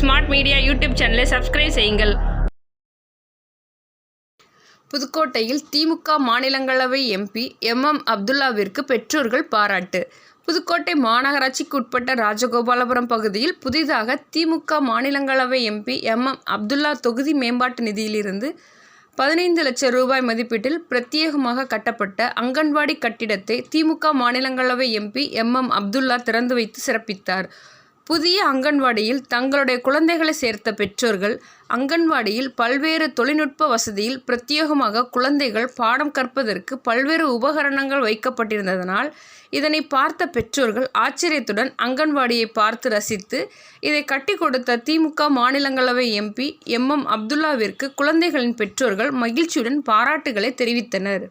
Smart media YouTube சேனலை subscribe செய்யுங்கள். புதுக்கோட்டையில் திமுக மாநிலங்களவை எம்பி எம் எம் அப்துல்லாவிற்கு பெற்றோர்கள் பாராட்டு. புதுக்கோட்டை மாநகராட்சிக்கு உட்பட்ட ராஜகோபாலபுரம் பகுதியில் புதிதாக திமுக மாநிலங்களவை எம்பி எம் எம் அப்துல்லா தொகுதி மேம்பாட்டு நிதியிலிருந்து பதினைந்து லட்சம் ரூபாய் மதிப்பீட்டில் பிரத்யேகமாக கட்டப்பட்ட அங்கன்வாடி கட்டிடத்தை திமுக மாநிலங்களவை எம்பி எம் எம் அப்துல்லா திறந்து வைத்து சிறப்பித்தார். புதிய அங்கன்வாடியில் தங்களுடைய குழந்தைகளை சேர்த்த பெற்றோர்கள் அங்கன்வாடியில் பல்வேறு தொழில்நுட்ப வசதியில் பிரத்யேகமாக குழந்தைகள் பாடம் கற்பதற்கு பல்வேறு உபகரணங்கள் வைக்கப்பட்டிருந்ததனால் இதனை பார்த்த பெற்றோர்கள் ஆச்சரியத்துடன் அங்கன்வாடியை பார்த்து ரசித்து இதை கட்டி கொடுத்த திமுக மாநிலங்களவை எம்பி எம். எம். அப்துல்லாவிற்கு குழந்தைகளின் பெற்றோர்கள் மகிழ்ச்சியுடன் பாராட்டுகளை தெரிவித்தனர்.